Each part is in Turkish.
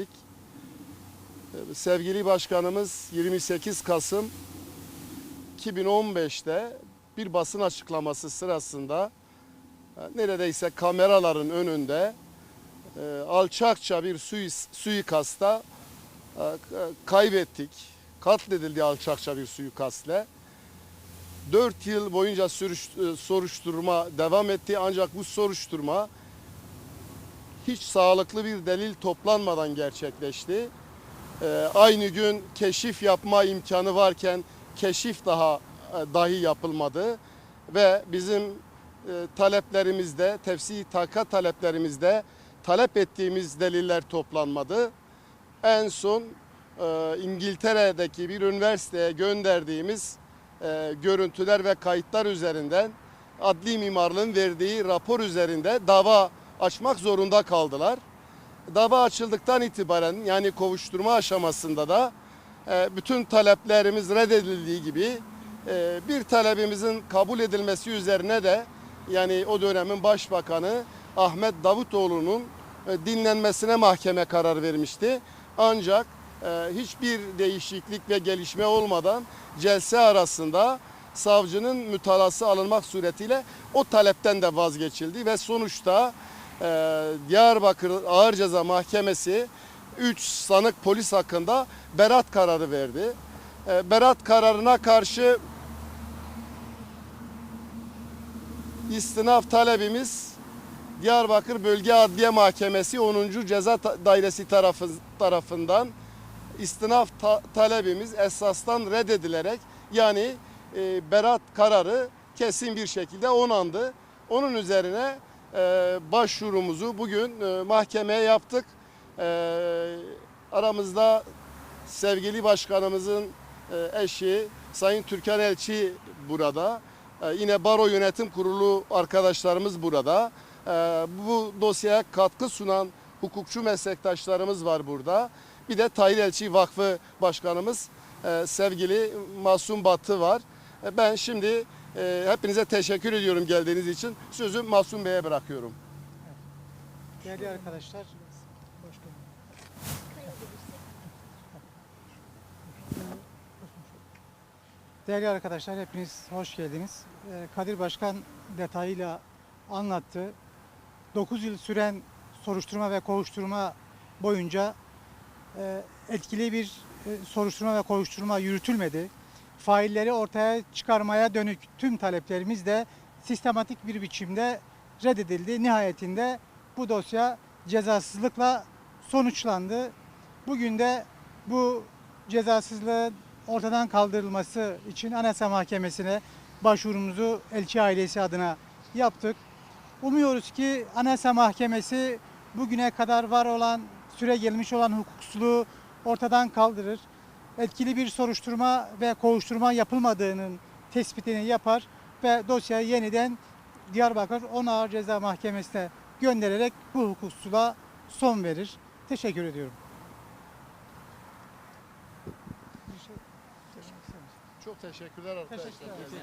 geldik. Ee, Sevgili başkanımız 28 Kasım 2015'te bir basın açıklaması sırasında e, neredeyse kameraların önünde e, alçakça bir suikasta e, kaybettik. Katledildi alçakça bir suikastle. 4 yıl boyunca soruşturma devam etti ancak bu soruşturma hiç sağlıklı bir delil toplanmadan gerçekleşti. Ee, aynı gün keşif yapma imkanı varken keşif daha e, dahi yapılmadı ve bizim e, taleplerimizde, tefsir taka taleplerimizde talep ettiğimiz deliller toplanmadı. En son e, İngiltere'deki bir üniversiteye gönderdiğimiz e, görüntüler ve kayıtlar üzerinden adli mimarlığın verdiği rapor üzerinde dava açmak zorunda kaldılar. Dava açıldıktan itibaren yani kovuşturma aşamasında da e, bütün taleplerimiz reddedildiği gibi e, bir talebimizin kabul edilmesi üzerine de yani o dönemin başbakanı Ahmet Davutoğlu'nun e, dinlenmesine mahkeme karar vermişti. Ancak hiçbir değişiklik ve gelişme olmadan celse arasında savcının mütalası alınmak suretiyle o talepten de vazgeçildi ve sonuçta Diyarbakır Ağır Ceza Mahkemesi 3 sanık polis hakkında berat kararı verdi. E, berat kararına karşı istinaf talebimiz Diyarbakır Bölge Adliye Mahkemesi 10. Ceza Dairesi tarafı, tarafından istinaf ta- talebimiz esastan reddedilerek yani e, berat kararı kesin bir şekilde onandı. Onun üzerine başvurumuzu bugün e, mahkemeye yaptık. E, aramızda sevgili başkanımızın e, eşi Sayın Türkan Elçi burada. E, yine Baro Yönetim Kurulu arkadaşlarımız burada. Bu dosyaya katkı sunan hukukçu meslektaşlarımız var burada. Bir de Tahir Elçi Vakfı Başkanımız e, sevgili Masum Batı var. Ben şimdi e, hepinize teşekkür ediyorum geldiğiniz için. Sözü Masum Bey'e bırakıyorum. Değerli arkadaşlar, Değerli arkadaşlar hepiniz hoş geldiniz. Ee, Kadir Başkan detayıyla anlattı. 9 yıl süren soruşturma ve kovuşturma boyunca e, etkili bir e, soruşturma ve kovuşturma yürütülmedi. Failleri ortaya çıkarmaya dönük tüm taleplerimiz de sistematik bir biçimde reddedildi. Nihayetinde bu dosya cezasızlıkla sonuçlandı. Bugün de bu cezasızlığın ortadan kaldırılması için Anayasa Mahkemesi'ne başvurumuzu elçi ailesi adına yaptık. Umuyoruz ki Anayasa Mahkemesi bugüne kadar var olan, süre gelmiş olan hukuksuzluğu ortadan kaldırır. Etkili bir soruşturma ve kovuşturma yapılmadığının tespitini yapar ve dosyayı yeniden Diyarbakır 10 Ağır Ceza Mahkemesi'ne göndererek bu hukuksuzluğa son verir. Teşekkür ediyorum. Bir şey? Çok teşekkürler arkadaşlar. Teşekkürler.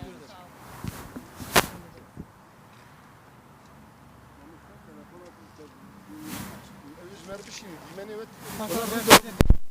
Yüz mermi şimdi. Yemin evet. Fotoğrafı-